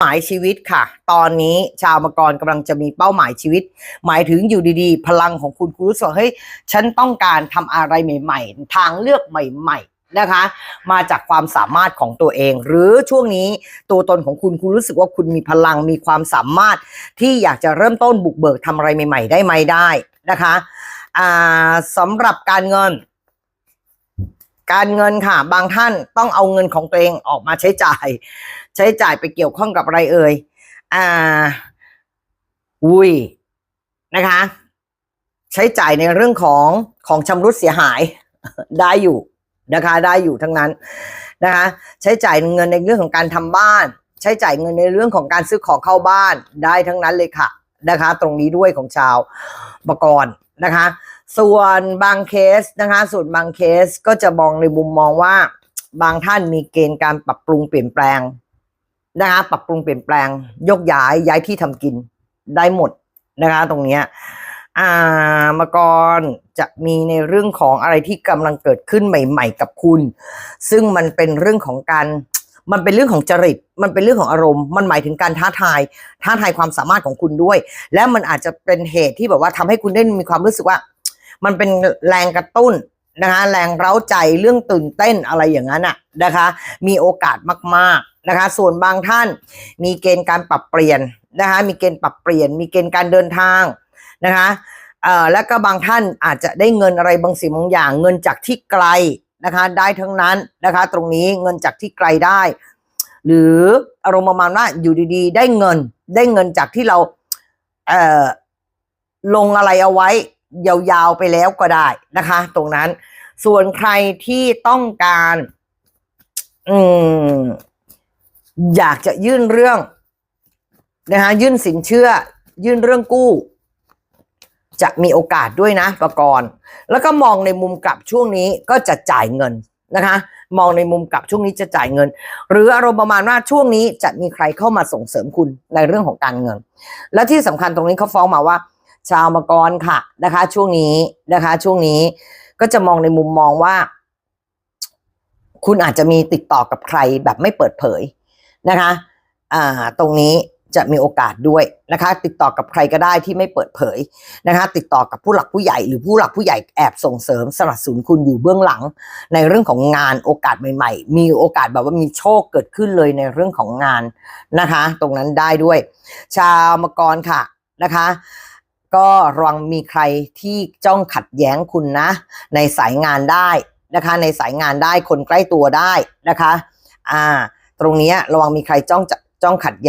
หมายชีวิตค่ะ ตอนนี้ชาวมังกรกำลังจะมีเป้าหมายชีวิต หมายถึงอยู่ดีๆ พลังของคุณคุณรู้สึกว่าเฮ้ยฉันต้องการทำอะไรใหม่ ๆ ทางเลือกใหม่ ๆนะคะ มาจากความสามารถของตัวเอง หรือช่วงนี้ตัวตนของคุณคุณรู้สึกว่าคุณมีพลังมีความสามารถ ที่อยากจะเริ่มต้นบุกเบิกทำอะไรใหม่ ๆ ได้ไหมได้นะคะอ่าสำหรับการเงิน การเงินค่ะ บางท่านต้องเอาเงินของตัวเองออกมาใช้จ่าย ใช้จ่ายไปเกี่ยวข้องกับอะไรเอ่ยอ่าอุ้ยนะคะ ใช้จ่ายในเรื่องของของชำรุดเสียหายได้อยู่นะคะได้อยู่ทั้งนั้นนะคะใช้จ่ายเงินในเรื่องของการทำบ้าน ใช้จ่ายเงินในเรื่องของการซื้อของเข้าบ้านได้ทั้งนั้นเลยค่ะนะคะ ตรงนี้ด้วยของชาวบกรนะคะ ส่วนบางเคสนะคะ ส่วนบางเคสก็จะมองในมุมมองว่า บางท่านมีเกณฑ์การปรับปรุงเปลี่ยนแปลงนะคะ ปรับปรุงเปลี่ยนแปลง ยกย้ายย้ายที่ทำกินได้หมดนะคะ ตรงเนี้ยอ่ามาก่อนจะมีในเรื่องของอะไรที่กำลังเกิดขึ้นใหม่ ๆ กับคุณ ซึ่งมันเป็นเรื่องของการมันเป็นเรื่องของจริต มันเป็นเรื่องของอารมณ์ มันหมายถึงการท้าทาย ท้าทายความสามารถของคุณด้วย และมันอาจจะเป็นเหตุที่แบบว่าทำให้คุณได้มีความรู้สึกว่า มันเป็นแรงกระตุ้นนะคะแรงเร้าใจเรื่องตื่นเต้นอะไรอย่างนั้นอะนะคะ มีโอกาสมากๆนะคะ ส่วนบางท่านมีเกณฑ์การปรับเปลี่ยนนะคะมีเกณฑ์ปรับเปลี่ยน มีเกณฑ์การเดินทางนะคะเอ่อแล้วก็บางท่านอาจจะได้เงินอะไรบางสิ่งบางอย่าง เงินจากที่ไกลนะคะได้ทั้งนั้นนะคะ ตรงนี้เงินจากที่ไกลได้ หรืออารมณ์ประมาณว่าอยู่ดีๆ ได้เงินได้เงินจากที่เราเอ่อลงอะไรเอาไว้ ยาวๆไปแล้วก็ได้นะคะ ตรงนั้น ส่วนใครที่ต้องการ อืม อยากจะยื่นเรื่องนะคะยื่นสินเชื่อ ยื่นเรื่องกู้ จะมีโอกาสด้วยนะประกรณ์แล้วก็มองในมุมกลับช่วงนี้ก็จะจ่ายเงินนะคะ มองในมุมกลับช่วงนี้จะจ่ายเงิน หรืออารมณ์ประมาณว่าช่วงนี้จะมีใครเข้ามาส่งเสริมคุณในเรื่องของการเงิน และที่สำคัญตรงนี้เขาฟ้องมาว่า ชาวมังกรค่ะนะคะ ช่วงนี้นะคะ ช่วงนี้ก็จะมองในมุมมองว่า คุณอาจจะมีติดต่อกับใครแบบไม่เปิดเผยนะคะอ่าตรงนี้จะมีโอกาสด้วยนะคะ ติดต่อกับใครก็ได้ที่ไม่เปิดเผยนะคะ ติดต่อกับผู้หลักผู้ใหญ่หรือผู้หลักผู้ใหญ่แอบส่งเสริมสนับสนุนคุณอยู่เบื้องหลัง ในเรื่องของงานโอกาสใหม่ ๆ มีโอกาสแบบว่ามีโชคเกิดขึ้นเลยในเรื่องของงานนะคะ ตรงนั้นได้ด้วย ชาวมังกรค่ะนะคะ ก็ระวังมีใครที่จ้องขัดแย้งคุณนะ ในสายงานได้นะคะ ในสายงานได้คนใกล้ตัวได้นะคะ อ่า ตรงนี้ระวังมีใครจ้องจะจ้องขัดแย้ง